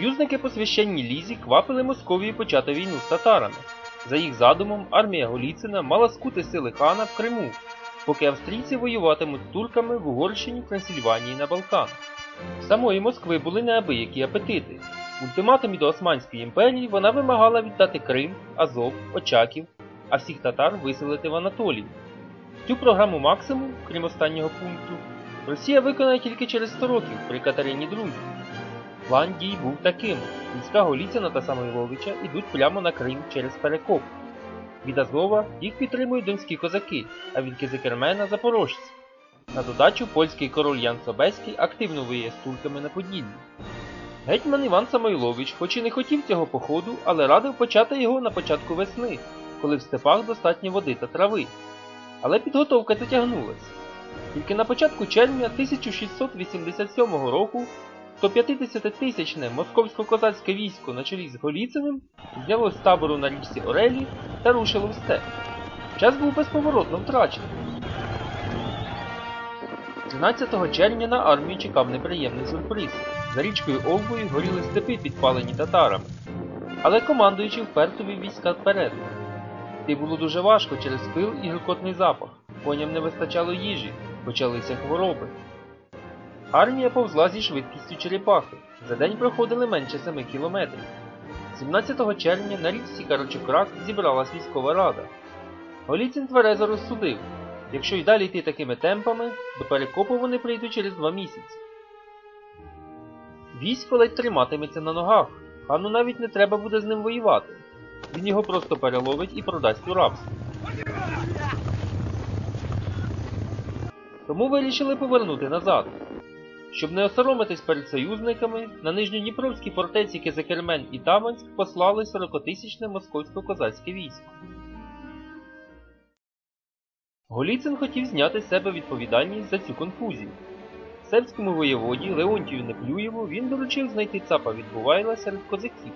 Союзники по священній лізі квапили Московію почати війну з татарами. За їх задумом, армія Голіцина мала скути сили хана в Криму, поки австрійці воюватимуть з турками в Угорщині, Трансильванії на Балканах. В самої Москви були неабиякі апетити. Ультиматумі до Османської імперії вона вимагала віддати Крим, Азов, Очаків, а всіх татар виселити в Анатолію. Цю програму максимум, крім останнього пункту, Росія виконає тільки через 100 років при Катерині II. План дій був таким: війська Голіцина та Самойловича йдуть прямо на Крим через Перекоп. Від Азова їх підтримують донські козаки, а від Кизикермена запорожці. На додачу польський король Ян Собеський активно воює з турками на Поділлі. Гетьман Іван Самойлович, хоч і не хотів цього походу, але радив почати його на початку весни, коли в степах достатньо води та трави. Але підготовка затягнулася. Тільки на початку червня 1687 року 150-тисячне московсько-козацьке військо на чолі з Голіциним знялось з табору на річці Орелі та рушило в степ. Час був безповоротно втрачений. 13 червня на армію чекав неприємний сюрприз. За річкою Олбою горіли степи, підпалені татарами. Але командуючий вперто вів війська вперед. Йти було дуже важко через пил і гіркотний запах. Коням не вистачало їжі, почалися хвороби. Армія повзла зі швидкістю черепахи. За день проходили менше 7 кілометрів. 17 червня на річці Карачукрак зібралась військова рада. Голіцин тверезо розсудив, якщо й далі йти такими темпами, до перекопу вони прийдуть через два місяці. Військо ледь триматиметься на ногах, хану навіть не треба буде з ним воювати. Він його просто переловить і продасть у рабство. Тому вирішили повернути назад. Щоб не осоромитись перед союзниками, на нижньодніпровській фортеці Кизикермен і Таманськ послали 40-тисячне московсько-козацьке військо. Голіцин хотів зняти з себе відповідальність за цю конфузію. Сербському воєводі Леонтію Неплюєву він доручив знайти цапа від Бувайла серед козаків.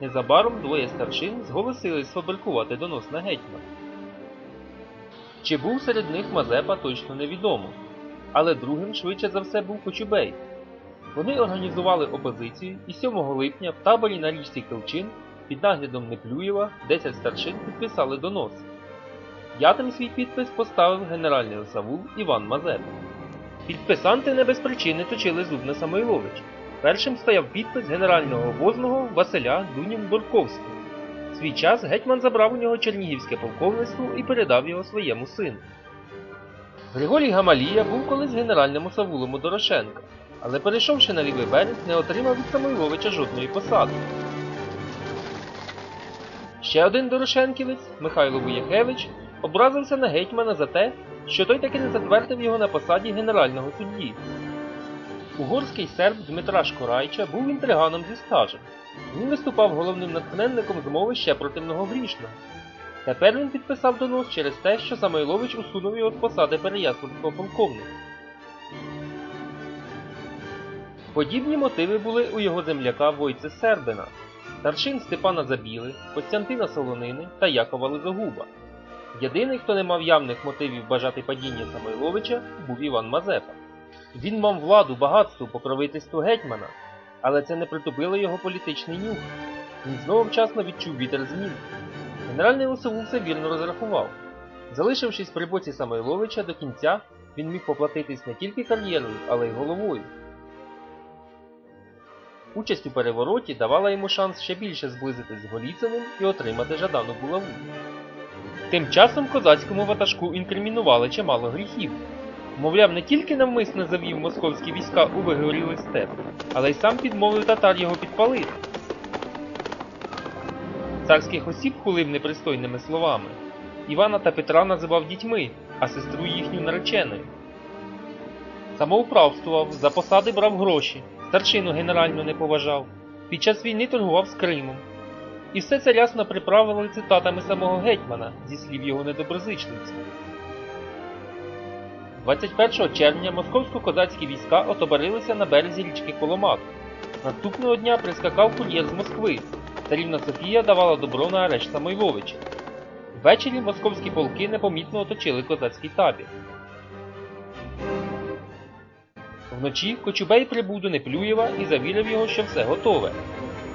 Незабаром двоє старшин зголосились сфабрикувати донос на гетьмана. Чи був серед них Мазепа, точно невідомо, але другим швидше за все був Кочубей. Вони організували опозицію і 7 липня в таборі на річці Келчин під наглядом Неплюєва 10 старшин підписали донос. П'ятим свій підпис поставив генеральний осавул Іван Мазепа. Підписанти не без причини точили зуб на Самойлович. Першим стояв підпис генерального обозного Василя Дунін Борковського. Свій час гетьман забрав у нього чернігівське полковництво і передав його своєму сину. Григорій Гамалія був колись генеральним осавулом у Дорошенка, але перейшовши на лівий берег, не отримав від Самойловича жодної посади. Ще один Дорошенківець, Михайло Вуєхевич, образився на гетьмана за те, що той таки не затвердив його на посаді генерального судді. Угорський серб Дмитра Шкорайча був інтриганом зі стажем. Він виступав головним натхненником змови ще проти многогрішного. Тепер він підписав донос через те, що Самойлович усунув його з посади переяславського полковника. Подібні мотиви були у його земляка Войце Сербина, старшин Степана Забіли, Костянтина Солонини та Якова Лизогуба. Єдиний, хто не мав явних мотивів бажати падіння Самойловича, був Іван Мазепа. Він мав владу, багатство, покровительство гетьмана, але це не притупило його політичний нюх. Він знову вчасно відчув вітер змін. Генеральний Лосовул все вірно розрахував. Залишившись при боці Самойловича до кінця, він міг поплатитись не тільки кар'єрою, але й головою. Участь у перевороті давала йому шанс ще більше зблизитись з Голіциним і отримати жадану булаву. Тим часом козацькому ватажку інкримінували чимало гріхів. Мовляв, не тільки навмисно завів московські війська у вигорілий степ, але й сам підмовив татар його підпалити. Царських осіб хулив непристойними словами. Івана та Петра називав дітьми, а сестру їхню нареченою. Самоуправствував, за посади брав гроші, старшину генерально не поважав, під час війни торгував з Кримом. І все це рясно приправили цитатами самого гетьмана зі слів його недоброзичливців. 21 червня московсько-козацькі війська отобарилися на березі річки Коломак. Наступного дня прискакав кур'єр з Москви. Царівна Софія давала добро на арешт Самойловича. Ввечері московські полки непомітно оточили козацький табір. Вночі Кочубей прибув до Неплюєва і завірив його, що все готове.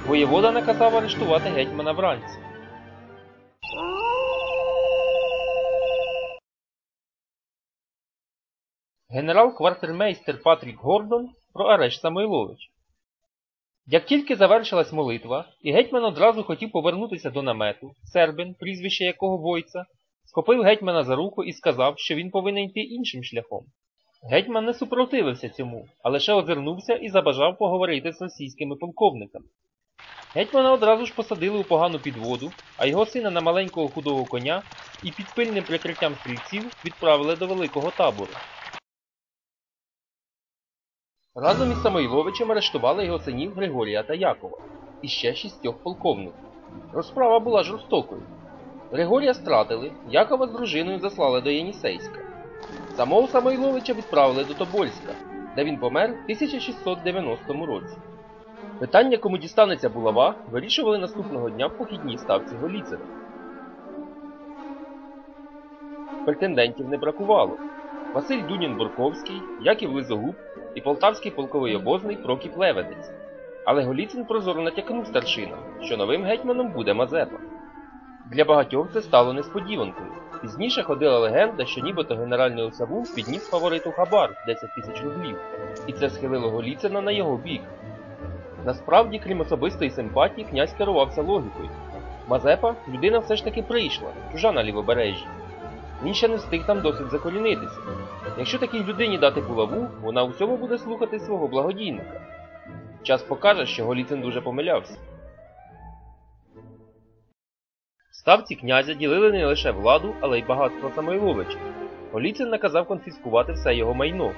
Воєвода наказав арештувати гетьмана вранці. Генерал-квартирмейстер Патрік Гордон про арешт Самойловича. Як тільки завершилась молитва, і гетьман одразу хотів повернутися до намету, Сербин, прізвище якого Войца, схопив гетьмана за руку і сказав, що він повинен йти іншим шляхом. Гетьман не супротивився цьому, а лише озирнувся і забажав поговорити з російськими полковниками. Гетьмана одразу ж посадили у погану підводу, а його сина на маленького худого коня і під пильним прикриттям стрільців відправили до великого табору. Разом із Самойловичем арештували його синів Григорія та Якова і ще шістьох полковників. Розправа була жорстокою. Григорія стратили, Якова з дружиною заслали до Єнісейська. Самого Самойловича відправили до Тобольська, де він помер в 1690 році. Питання, кому дістанеться булава, вирішували наступного дня в похідній ставці Голіцина. Претендентів не бракувало. Василь Дунін-Бурковський, Яків Лизогуб і полтавський полковий обозний Прокіп Леведець. Але Голіцин прозоро натякнув старшинам, що новим гетьманом буде Мазепа. Для багатьох це стало несподіванкою. Пізніше ходила легенда, що нібито генеральний Осавун підніс фавориту Хабар 10 тисяч рублів, і це схилило Голіцина на його бік. Насправді, крім особистої симпатії, князь керувався логікою. Мазепа людина все ж таки прийшла, чужа на лівобережжі. Він ще не встиг там досить закорінитися. Якщо такій людині дати булаву, вона у всьому буде слухати свого благодійника. Час покаже, що Голіцин дуже помилявся. Ставці князя ділили не лише владу, але й багатство Самойловича. Голіцин наказав конфіскувати все його майно.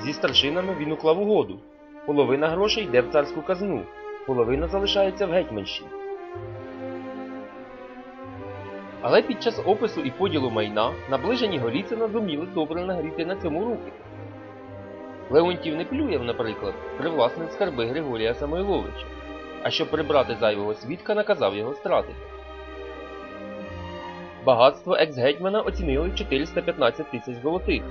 Зі старшинами він уклав угоду. Половина грошей йде в царську казну, половина залишається в Гетьманщині. Але під час опису і поділу майна наближені Голіцина зуміли добре нагріти на цьому руки. Леонтів Неплюєв, наприклад, привласнив скарби Григорія Самойловича, а щоб прибрати зайвого свідка, наказав його стратити. Багатство екс-гетьмана оцінили в 415 тисяч золотих.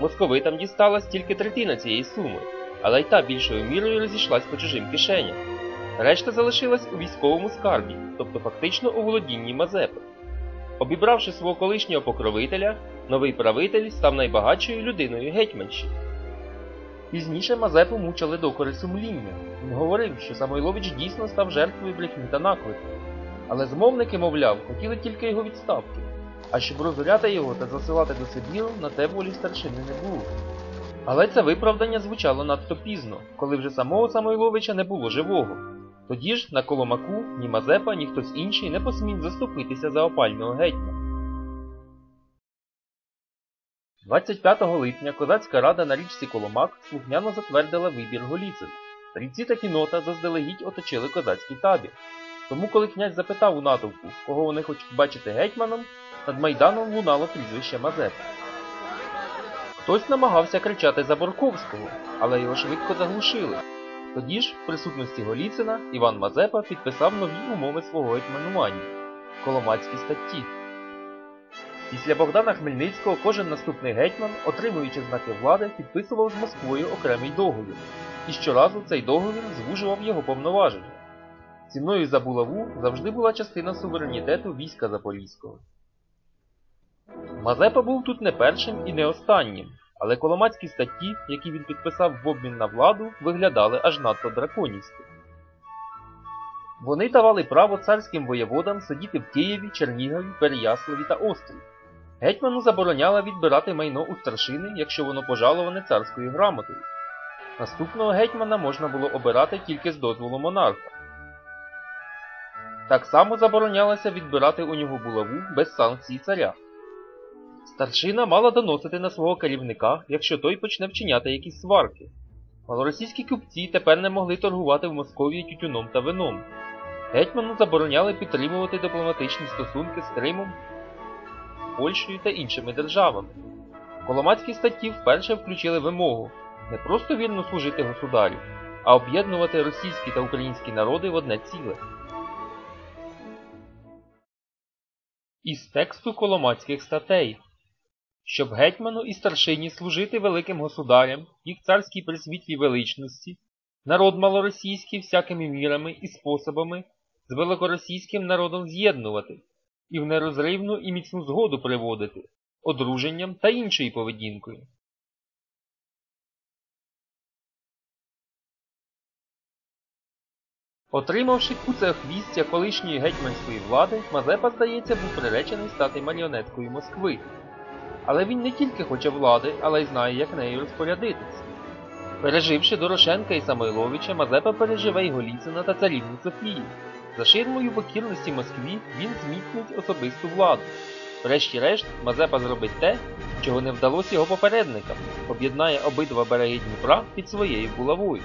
Московитам дісталась тільки третина цієї суми, але й та більшою мірою розійшлась по чужим кишеням. Решта залишилась у військовому скарбі, тобто фактично у володінні Мазепи. Обібравши свого колишнього покровителя, новий правитель став найбагатшою людиною Гетьманщини. Пізніше Мазепу мучили докори сумління. Він говорив, що Самойлович дійсно став жертвою брехні та наклику. Але змовники, мовляв, хотіли тільки його відставки, а щоб розоряти його та засилати до Сибіру, на те волі старшини не було. Але це виправдання звучало надто пізно, коли вже самого Самойловича не було живого. Тоді ж на Коломаку ні Мазепа, ні хтось інший не посмів заступитися за опального гетьмана. 25 липня козацька рада на річці Коломак слухняно затвердила вибір Голіцина. Стрільці та кінота заздалегідь оточили козацький табір. Тому, коли князь запитав у натовпу, кого вони хочуть бачити гетьманом, над майданом лунало прізвище Мазепа. Хтось намагався кричати за Борковського, але його швидко заглушили. Тоді ж, в присутності Голіцина, Іван Мазепа підписав нові умови свого гетьманування – Коломацькі статті. Після Богдана Хмельницького кожен наступний гетьман, отримуючи знаки влади, підписував з Москвою окремий договір, і щоразу цей договір звужував його повноваження. Ціною за булаву завжди була частина суверенітету війська Запорізького. Мазепа був тут не першим і не останнім, але коломацькі статті, які він підписав в обмін на владу, виглядали аж надто драконівськи. Вони давали право царським воєводам сидіти в Києві, Чернігові, Переяславі та Острі. Гетьману забороняла відбирати майно у старшини, якщо воно пожаловане царською грамотою. Наступного гетьмана можна було обирати тільки з дозволу монарха. Так само заборонялося відбирати у нього булаву без санкції царя. Старшина мала доносити на свого керівника, якщо той почне вчиняти якісь сварки. Малоросійські купці тепер не могли торгувати в Московії тютюном та вином. Гетьману забороняли підтримувати дипломатичні стосунки з Кримом, Польщею та іншими державами. Коломацькі статті вперше включили вимогу не просто вірно служити государю, а об'єднувати російські та українські народи в одне ціле. Із тексту Коломацьких статей щоб гетьману і старшині служити великим государям, їх царській присвітлій величності, народ малоросійський всякими мірами і способами з великоросійським народом з'єднувати і в нерозривну і міцну згоду приводити, одруженням та іншою поведінкою. Отримавши куце хвістя колишньої гетьманської влади, Мазепа, здається, був приречений стати маріонеткою Москви. Але він не тільки хоче влади, але й знає, як нею розпорядитися. Переживши Дорошенка і Самойловича, Мазепа переживе й Голіцина та царівну Софію. За ширмою покірності Москві він зміцнить особисту владу. Врешті-решт, Мазепа зробить те, чого не вдалося його попередникам, об'єднає обидва береги Дніпра під своєю булавою.